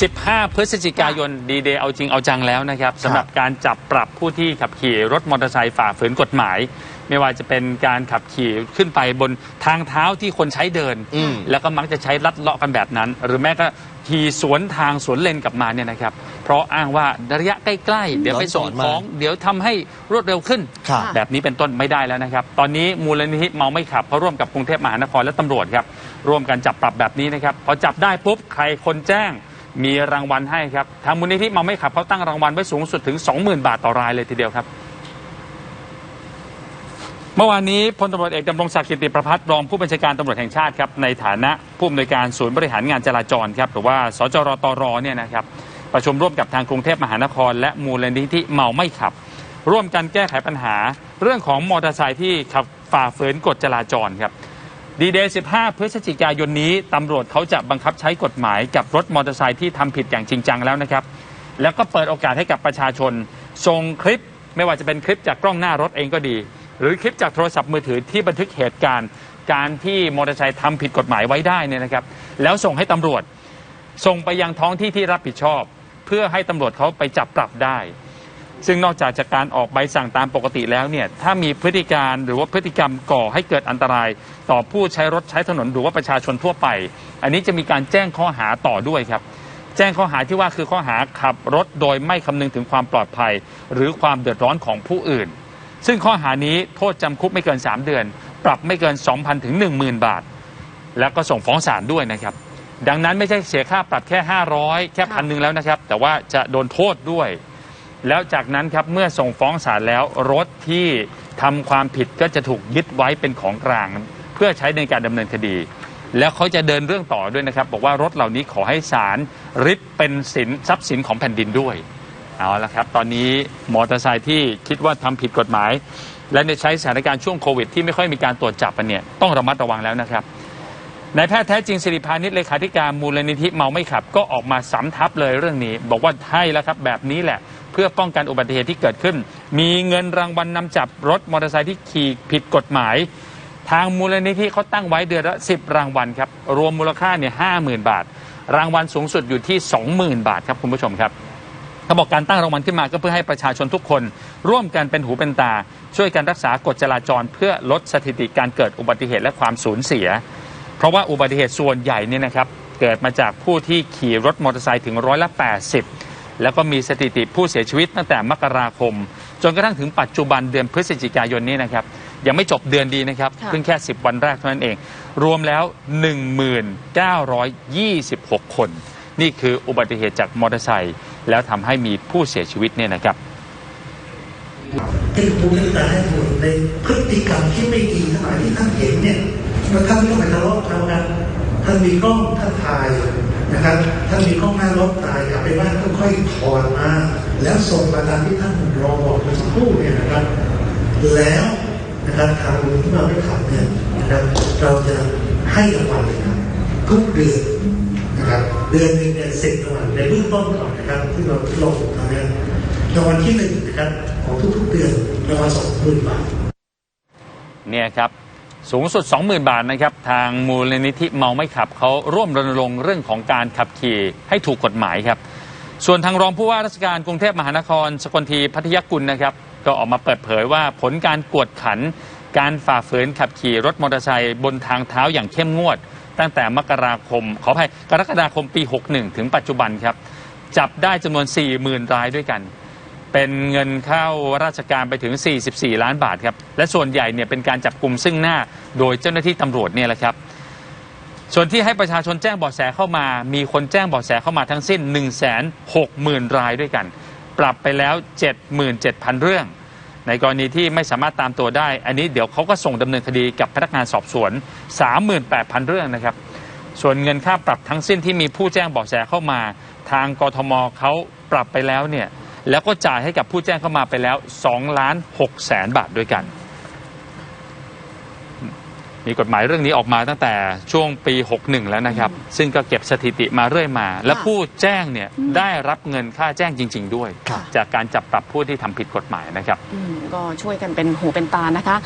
15 พฤศจิกายนดีเดย์เอาจริงเอาจังแล้วนะครับสำหรับการจับปรับผู้ที่ขับขี่รถมอเตอร์ไซค์ฝ่าฝืนกฎหมาย ไม่ว่าจะเป็นการขับขี่ขึ้นไปบนทางเท้าที่คนใช้เดินอืมแล้วก็มักจะใช้ลัดเลาะกันแบบนั้น หรือแม้ก็ขี่สวนทางสวนเลนกลับมาเนี่ยนะครับ เพราะอ้างว่าระยะใกล้ๆ เดี๋ยวไปส่งของ เดี๋ยวทำให้รวดเร็วขึ้นครับแบบนี้เป็นต้นไม่ได้แล้วนะครับ ตอนนี้มูลนิธิเมาไม่ขับเขาร่วมกับกรุงเทพมหานครและตำรวจครับร่วมกันจับปรับแบบนี้นะครับพอจับได้ปุ๊บใครคนแจ้ง มีรางวัลให้ครับทางมูลนิธิเมาไม่ขับเขาตั้งรางวัลไว้สูงสุดถึง 20,000 บาทต่อรายเลยทีเดียวครับ เมื่อวานนี้พลตำรวจเอกดำรงศักดิ์กิติประพัฒน์รองผู้บัญชาการตำรวจแห่งชาติครับในฐานะผู้อำนวยการศูนย์บริหารงานจราจรครับหรือว่าสจรตรเนี่ยนะครับประชุมร่วมกับทางกรุงเทพมหานคร และมูลนิธิเมาไม่ขับ ร่วมกันแก้ไขปัญหา เรื่องของมอเตอร์ไซค์ที่ขับฝ่าฝืนกฎจราจรครับ ดีเดย์15 พฤศจิกายนนี้ตำรวจเขาจะบังคับใช้กฎหมายกับรถมอเตอร์ไซค์ที่ทำผิดอย่างจริงจังแล้วนะครับ แล้วก็เปิดโอกาสให้กับประชาชนส่งคลิปไม่ว่าจะเป็นคลิปจากกล้องหน้ารถเองก็ดี หรือคลิปจากโทรศัพท์มือถือที่บันทึกเหตุการณ์ การที่มอเตอร์ไซค์ทำผิดกฎหมายไว้ได้เนี่ยนะครับ แล้วส่งให้ตำรวจ ส่งไปยังท้องที่ที่รับผิดชอบ เพื่อให้ตำรวจเขาไปจับปรับได้ ซึ่งนอกจากจากการออกใบสั่งตามปกติแล้วเนี่ยถ้ามีพฤติการหรือว่าพฤติกรรมก่อให้เกิดอันตราย ต่อผู้ใช้รถใช้ถนนหรือว่าประชาชนทั่วไป อันนี้จะมีการแจ้งข้อหาต่อด้วยครับ แจ้งข้อหาที่ว่าคือข้อหาขับรถโดยไม่คำนึงถึงความปลอดภัย หรือความเดือดร้อนของผู้อื่น ซึ่งข้อหานี้โทษจำคุกไม่เกิน 3 เดือน ปรับไม่เกิน 2,000ถึง10,000 บาท แล้วก็ส่งฟ้องศาลด้วยนะครับดังนั้นไม่ใช่เสียค่าปรับแค่ 500 แค่พันหนึ่งแล้วนะครับ แต่ว่าจะโดนโทษด้วย แล้วจากนั้นครับเมื่อส่งฟ้องศาลแล้วรถที่ทำความผิดก็จะถูกยึดไว้เป็นของกลาง เพื่อใช้ในการดำเนินคดี แล้วเขาจะเดินเรื่องต่อด้วยนะครับ บอกว่ารถเหล่านี้ขอให้ศาลริบเป็นสินทรัพย์สินของแผ่นดินด้วยเอาละครับ ตอนนี้มอเตอร์ไซค์ที่คิดว่าทำผิดกฎหมาย และในใช้สถานการณ์ช่วงโควิดที่ไม่ค่อยมีการตรวจจับกันเนี่ยต้องระมัดระวังแล้วนะครับ นายแพทย์แท้จริงสิริพานิชเลขาธิการมูลนิธิเมาไม่ขับ ก็ออกมาสำทับเลยเรื่องนี้ บอกว่าใช่แล้วครับแบบนี้แหละ เพื่อป้องกันอุบัติเหตุที่เกิดขึ้น มีเงินรางวัลนนำจับรถมอเตอร์ไซค์ที่ขี่ผิดกฎหมาย ทางมูลนิธิเขาตั้งไว้เดือนละ 10 รางวัลครับ รวมมูลค่าเนี่ยห้าหมื่นบาท รางวัลสูงสุดอยู่ที่ 20,000 บาทครับคุณผู้ชมครับเขาบอกการตั้งรางวัลขึ้นมาก็เพื่อให้ประชาชนทุกคน ร่วมกันเป็นหูเป็นตา ช่วยกันรักษากฎจราจร เพื่อลดสถิติการเกิดอุบัติเหตุและความสูญเสีย เพราะว่าอุบัติเหตุส่วนใหญ่เนี่ยนะครับเกิดมาจากผู้ที่ขี่รถมอเตอร์ไซค์ถึงร้อยละ80 แล้วก็มีสถิติผู้เสียชีวิตตั้งแต่มกราคม จนกระทั่งถึงปัจจุบันเดือนพฤศจิกายนนี้นะครับ ยังไม่จบเดือนดีนะครับค่ะเพิ่งแค่ 10 วันแรกเท่านั้นเอง รวมแล้ว 1926 คน นี่คืออุบัติเหตุจากมอเตอร์ไซค์แล้วทำให้มีผู้เสียชีวิตเนี่ยนะครับที่ผมจะแต่ให้ผลในพฤติกรรมที่ไม่ดีทั้งหลายที่ท่านเห็นเนี่ยแล้วท่านไม่ต้องไปทะเลาะกันกันท่านมีกล้องท่านถ่าย นะครับท่านมีกล้องหน้ารถถ่ายกลับไปบ้านค่อยๆถอดมาแล้วส่งมาตามที่ท่านรอบอกเมื่อสักครู่เนี่ยนะครับ แล้วนะครับทางที่เราได้ทำเนี่ยนะครับเราจะให้รางวัลเลยครับทุกเดือนนะครับเดือนหนึ่งเนี่ยสิบรางวัลในเบื้องต้นก่อนนะครับที่เราลงตอนนี้รางวัลที่หนึ่งนะครับของทุกๆเดือนรางวัลสองหมื่นบาทเนี่ยครับ สูงสุด 20,000 บาทนะครับ ทางมูลนิธิเมาไม่ขับเขาร่วมรณรงค์เรื่องของการขับขี่ให้ถูกกฎหมายครับ ส่วนทางรองผู้ว่าราชการกรุงเทพมหานคร สกลทีพัทยกุลนะครับ ก็ออกมาเปิดเผยว่าผลการกวดขัน การฝ่าฝืนขับขี่รถมอเตอร์ไซค์บนทางเท้าอย่างเข้มงวด ตั้งแต่มกราคม ขออภัยกรกฎาคมปี 61 ถึงปัจจุบันครับจับได้จำนวน 40,000 รายด้วยกัน เป็นเงินเข้าราชการไปถึง 44 ล้านบาทครับ และส่วนใหญ่เนี่ยเป็นการจับกลุ่มซึ่งหน้าโดยเจ้าหน้าที่ตำรวจเนี่ยแหละครับ ส่วนที่ให้ประชาชนแจ้งเบาะแสเข้ามา มีคนแจ้งเบาะแสเข้ามาทั้งสิ้น 1 6 0 0 0 0 รายด้วยกัน ปรับไปแล้ว 77,000 เรื่อง ในกรณีที่ไม่สามารถตามตัวได้ อันนี้เดี๋ยวเขาก็ส่งดำเนินคดีกับพนักงานสอบสวน 38,000 เรื่องนะครับ ส่วนเงินค่าปรับทั้งสิ้นที่มีผู้แจ้งเบาะแสเข้ามา ทางกทมเขาปรับไปแล้วเนี่ย แล้วก็จ่ายให้กับผู้แจ้งเข้ามาไปแล้ว2ล้าน6แสนบาทด้วยกัน มีกฎหมายเรื่องนี้ออกมาตั้งแต่ช่วงปี 61 แล้วนะครับ ซึ่งก็เก็บสถิติมาเรื่อยมา และผู้แจ้งเนี่ยได้รับเงินค่าแจ้งจริง ๆ ด้วยครับจากการจับปรับผู้ที่ทำผิดกฎหมายนะครับอืมก็ช่วยกันเป็นหูเป็นตานะคะ